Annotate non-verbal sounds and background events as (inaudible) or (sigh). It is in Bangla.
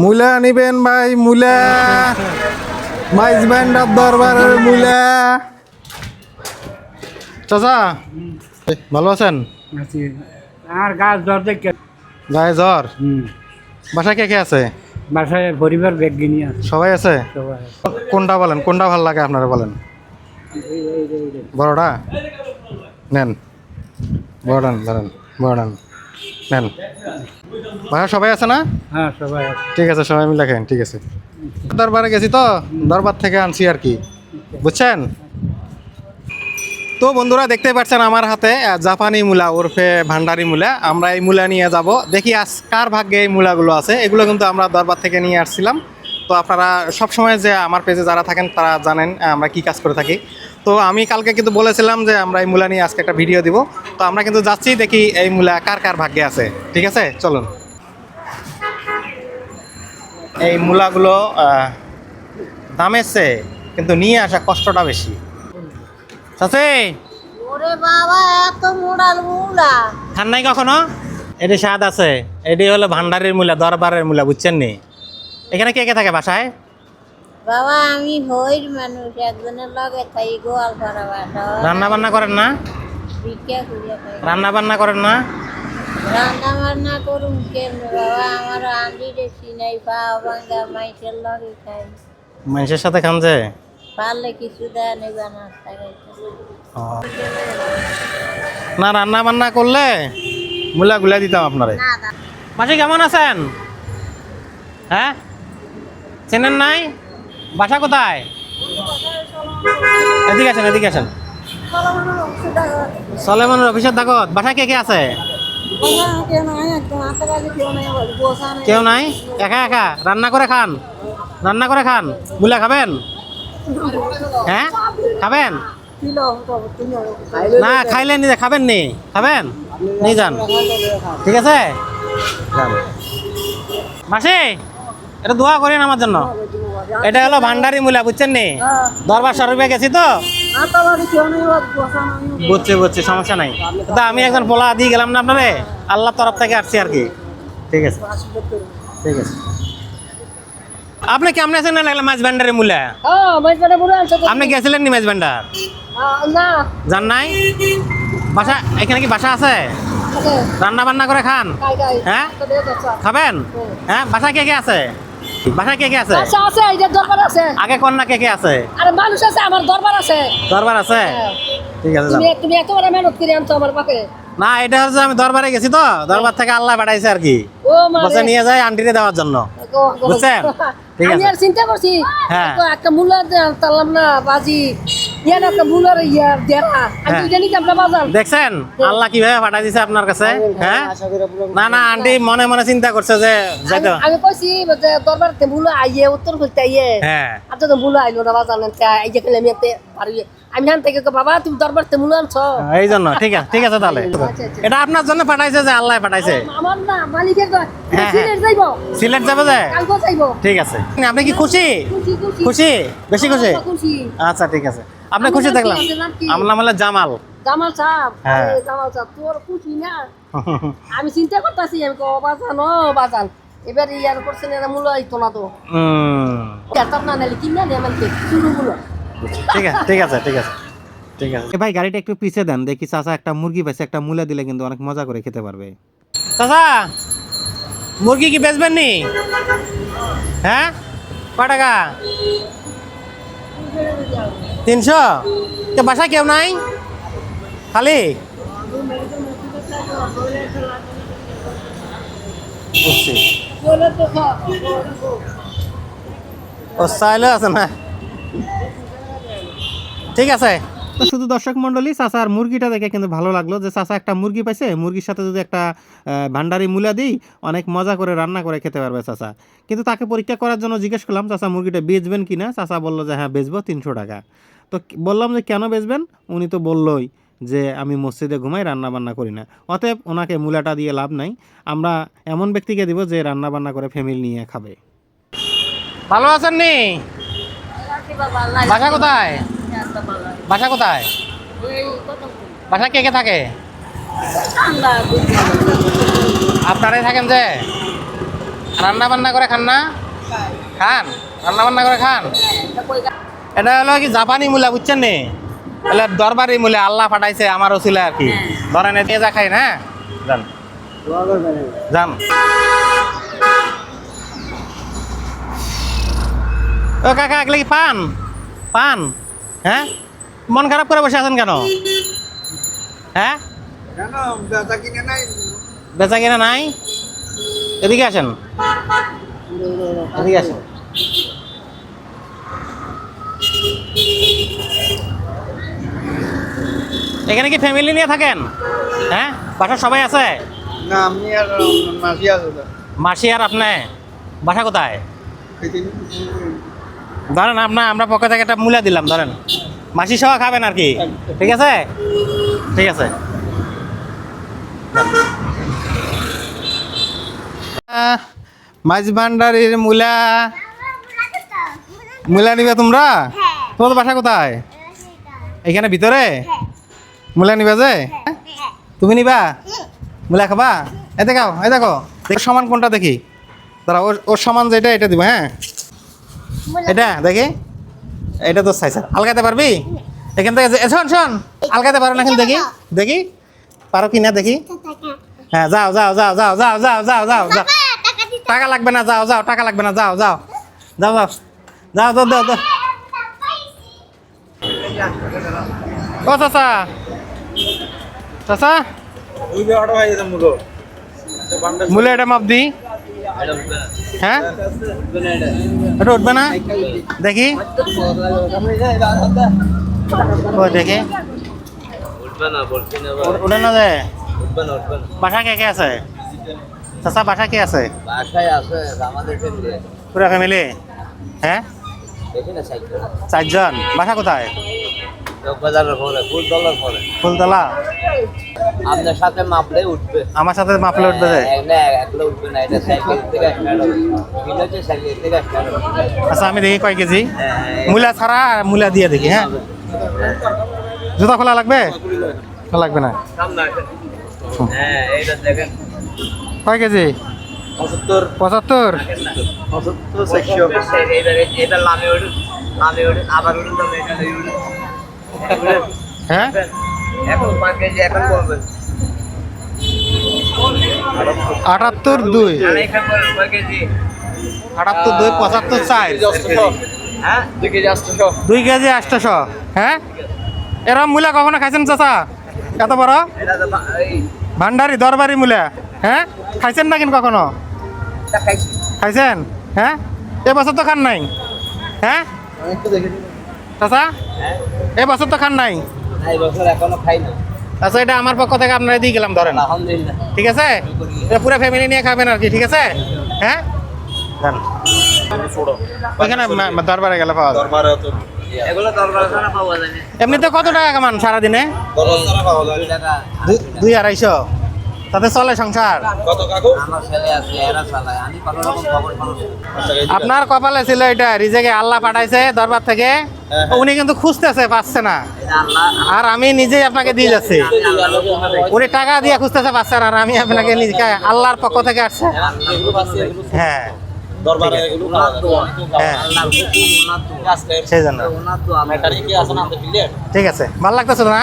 মূলা নিবেন ভাই মূলা। মাইজ ব্যান্ডার দরবারের মূলা। চাচা ভালো আছেন? আর গাছ জ্বর দেখে। গায়ে জ্বর? হুম। বাসা কে কে আছে? বাসায় পরিবার ব্যাগ গিনি আছে। সবাই আছে? কোনটা বলেন কোনটা ভালো লাগে আপনারা বলেন? বড়টা? নেন। বড়টা নেন, বড়টা নেন। নেন। সবাই আছে না? হ্যাঁ সবাই ঠিক আছে সবাই মিলে খান ঠিক আছে। দরবারে গেছি তো? দরবার থেকে আনছি আর কি। বুঝছেন? তো বন্ধুরা দেখতে পাচ্ছেন আমার হাতে জাপানি মূলা ওরফে ভান্ডারি মূলা। আমরা এই মূলা নিয়ে যাব। দেখি আজ কার ভাগ্যে এই মূলাগুলো আছে। এগুলো কিন্তু আমরা দরবার থেকে নিয়ে আসছিলাম। তো আপনারা সব সময় যে আমার পেজে যারা থাকেন তারা জানেন আমরা কি কাজ করে থাকি। তো আমি কালকে কিন্তু বলেছিলাম যে আমরা এই মূলা নিয়ে আজকে একটা ভিডিও দিব। তো আমরা কিন্তু যাচ্ছি দেখি এই মূলা কার কার ভাগ্যে আছে। ঠিক আছে? চলুন। এই মূলাগুলো দামের চেয়ে কিন্তু নিয়ে আসা কষ্টটা বেশি। চাচি! ওরে বাবা এত মোড়াল মুড়া খান নাই কখনো? এটি স্বাদ আছে। এটি হলো ভান্ডারের মূলা দরবারের মূলা বুঝছেন নি? এখানে কে কে থাকে বাসায়? বাবা আমি হইর মানুষ একজনের লগে তাই গোয়াল বাসা। রান্না বান্না করেন না? রান্না বান্না করেন না? রান্না বান্না করুন কেমনে বাবা? আমার আন্ডি দেখছি নাই পাও ভাঙ্গা মাইসের লগে খাই মানুষের সাথে খান যে? পারলে কিছু দেয় নেই নাস্তা খাইতে। না রান্না বান্না করলে মূলা গুলা দিতাম আপনারে। মাসি কেমন আছেন? হ্যাঁ? চেনেন নাই? বাসা কোথায়? এদিকে আসেন এদিকে আসেন। সলেমনের অফিসের দাগত? বাসা কে কে আছে? কেউ নাই? একা একা? রান্না করে খান? রান্না করে খান? মুলা খাবেন? হ্যাঁ? খাবেন? না খাইলে নিজে খাবেন নি। খাবেন? নিয়ে যান। ঠিক আছে। মাসি, এটা দোয়া করেন আমার জন্য। এটা হলো ভান্ডারি মূলা, বুঝছেন নি? দরবার শরীফে গেছি তো? বুঝছি বুঝছি, সমস্যা নাই। তো আমি একজন পোলা দিয়ে গেলাম না আপনারে? আল্লাহ তরফ থেকে আসছি আর কি। ঠিক আছে। ঠিক আছে। আপনি কেমন আছেন না লাগলে মাছ ভান্ডারের মূলা? আপনি গেছিলেন নি মাছ ভান্ডার? জান নাই? বাসা, এখানে কি বাসা আছে? রান্না বান্না করে খান? হ্যাঁ? খাবেন? হ্যাঁ? বাসা কে কে আছে? বাসা কে কে আছে? আচ্ছা আছে এই যে দরবার আছে। আগে কন্যা কে কে আছে? আরে মানুষ আছে আমার দরবার আছে। দরবার আছে? হ্যাঁ। ঠিক আছে তুমি তুমি এত বড় মেহনত করে আনছো আমার পাকে না এটা হচ্ছে আমি দরবারে গেছি তো। দরবার থেকে আল্লাহ পাঠাইছে আর কি। বসে নিয়ে যায় আন্টিরে দেওয়ার জন্য। বুঝছেন? (laughs) ঠিক আমি আর চিন্তা করছি হ্যাঁ। একটা মূলা তালাম না বাজি। হ্যাঁ। দেখছেন? আল্লাহ কীভাবে পাঠাই দিছে আপনার কাছে? হ্যাঁ? না না আন্টি মনে মনে চিন্তা করছে যে আমি- আমি কইছি যে দরবার মূলা আইয়ে উত্তর করতে আইয়ে। হ্যাঁ। আর তো আইলো না বাজার এই যে আমি পারি। আমি হান থেকে বাবা তুমি দরবার তে মূলা আনছো এই জন্য। ঠিক আছে ঠিক আছে তাহলে। আচ্ছা, আচ্ছা। এটা আপনার জন্য পাঠাইছে যে আল্লাহ পাঠাইছে? আমার না মালিকের হ্যাঁ, সিলেট যাইবো। সিলেট যাবে যে? কালকে যাইবো। ঠিক আছে। আপনি কি খুশি? খুশি খুশি। খুশি? বেশি খুশি। আচ্ছা ঠিক আছে। আপনি খুশি আপনার নাম আমার নাম হলো জামাল। জামাল সাহেব। হ্যাঁ। জামাল সাহেব তোর খুশি না? আমি চিন্তা করতেছি আমি কো বাজান ও বাজান। এবার ইয়ার করছেন এরা মূল্য হইতো না তো। কেতাব না নালে কিনা নেই আমার শুরু মূল্য ঠিক আছে ঠিক আছে ঠিক আছে ঠিক আছে। ভাই গাড়িটা একটু পিছিয়ে দেন দেখি চাচা একটা মুরগি পাইছে একটা মূলা দিলে কিন্তু অনেক মজা করে খেতে পারবে। চাচা মুরগি কি বেচবেন নি হ্যাঁ? ক টাকা? তিনশো? তো বাসা কেউ নাই? খালি? বুঝছি। ও চাইলে আছে না? ঠিক আছে। তো শুধু দর্শক মন্ডলী চাচার মুরগিটা দেখে কিন্তু ভালো লাগল যে চাচা একটা মুরগি পাইছে মুরগির সাথে যদি একটা ভান্ডারি মূলা দিই অনেক মজা করে রান্না করে খেতে পারবে চাচা। কিন্তু তাকে পরীক্ষা করার জন্য জিজ্ঞেস করলাম চাচা মুরগিটা বেচবেন কি না? চাচা বলল যে হ্যাঁ বেচবো তিনশো টাকা। তো বললাম যে কেন বেচবেন? উনি তো বললোই যে আমি মসজিদে ঘুমাই রান্না বান্না করি না। অতএব ওনাকে মূলাটা দিয়ে লাভ নাই। আমরা এমন ব্যক্তিকে দিব যে রান্না বান্না করে ফ্যামিলি নিয়ে খাবে। ভালো আছেন নি? কোথায়? বাসা কোথায়? বাসা কে কে থাকে? আপনারাই থাকেন যে? রান্না বান্না করে খান না? খান? রান্না বান্না করে খান? এটা হলো কি জাপানি মূলা, বুঝছেন নি? তাহলে দরবারি মূলা আল্লাহ ফাটাইছে আমার ওসিলে আর কি। ধরেন এ যা খাই না যান। যান। ও কাকা, এগুলো কি পান? পান? হ্যাঁ? মন খারাপ করে বসে আছেন কেন? হ্যাঁ? বেচা কিনা নাই। এদিকে আসেন। এদিকে আসেন। এখানে কি ফ্যামিলি নিয়ে থাকেন? হ্যাঁ? বাসার সবাই আছে? না আমি আর মাসি আছে মাসি আর আপনি? বাসা কোথায়? ধরেন আপনার আমরা পক্ষ থেকে একটা মূল্য দিলাম ধরেন। মাসি সহ খাবেন আর কি? ঠিক আছে? ঠিক আছে। মাছ ভান্ডারির মূলা। মূলা নিবে তোমরা? তোমাদের বাসা কোথায়? এখানে ভিতরে? মূলা নিবে যে? তুমি নিবা? মূলা খাবা? এ দেখাও এ দেখো। দেখ সমান কোনটা দেখি। তারা ওর ওর সমান যেটা এটা দিবা হ্যাঁ। এটা দেখি। এটা তো চাইছে আলগাতে পারবি এখান থেকে শোন শোন আলগাতে পারো না এখন দেখি দেখি পারো কি না দেখি হ্যাঁ যাও যাও যাও যাও যাও যাও যাও যাও যাও টাকা লাগবে না যাও যাও টাকা লাগবে না যাও যাও যাও যাও যাও যাও যাও যাও ও চাচা চাচা মূলে এটা মাপ দি হ্যাঁ? এটা উঠবে না? দেখি। ও দেখি। উঠে না যে বাসা কে কে আছে? চাচা বাসা কে আছে? পুরা ফ্যামিলি হ্যাঁ? চারজন। বাসা কোথায়? বাজারের পরে ফুল পরে। ফুলতলা? আপনার সাথে মাপলে উঠবে। আমার সাথে মাপলে উঠবে না একলা উঠবে না এটা সাইকেল থেকে স্টার্ট হবে ঠিক সাইকেল থেকে স্টার্ট হবে আচ্ছা আমি দেখি কয় কেজি। হ্যাঁ, মূলা ছাড়া আর মূলা দিয়ে দেখি হ্যাঁ? জুতা খোলা লাগবে? লাগবে না। হ্যাঁ এইটা দেখেন। কয় কেজি? পঁচাত্তর। পঁচাত্তর? পঁচাত্তর এটা লামে উঠুন লামে উঠুন আবার উঠুন তো এটা উঠুন। হ্যাঁ? আটাত্তর দুই। আটাত্তর দুই পঁচাত্তর চার। হ্যাঁ? দুই কেজি আটশো আটশোশো হ্যাঁ? এরম মূলা কখনো খাইছেন চাচা? এত বড়? ভান্ডারি দরবারি মূলা। হ্যাঁ? খাইছেন না কিন্তু কখনো খাইছেন? হ্যাঁ? এবছর তো খান নাই। হ্যাঁ? চাচা? হ্যাঁ। এবছর তো খান নাই? বছর আচ্ছা এটা আমার পক্ষ থেকে আপনারা দিয়ে গেলাম ধরেন। আলহামদুলিল্লাহ। ঠিক আছে? এটা পুরো ফ্যামিলি নিয়ে খাবেন আর কি ঠিক আছে? হ্যাঁ? ওইখানে দরবারে গেলে পাওয়া যায়। এগুলো দরবার ছাড়া পাওয়া যায় না। এমনিতে কত টাকা কামান সারাদিনে? দুই- দুই আড়াইশো। তাতে চলে সংসার? আমার ছেলে আছে এরা চালায়। আমি কোনো রকম খবর খবর আপনার কপালে ছিল এটা রিজেকে আল্লাহ পাঠাইছে দরবার থেকে। উনি কিন্তু খুঁজতেছে পাচ্ছে না। আর আমি নিজেই আপনাকে দিয়ে যাচ্ছি। উনি টাকা দিয়ে খুঁজতেছে পাচ্ছে না আর আমি আপনাকে নিজে আল্লাহর পক্ষ থেকে আসছে। হ্যাঁ। হ্যাঁ। ঠিক আছে ভালো লাগতেছে না?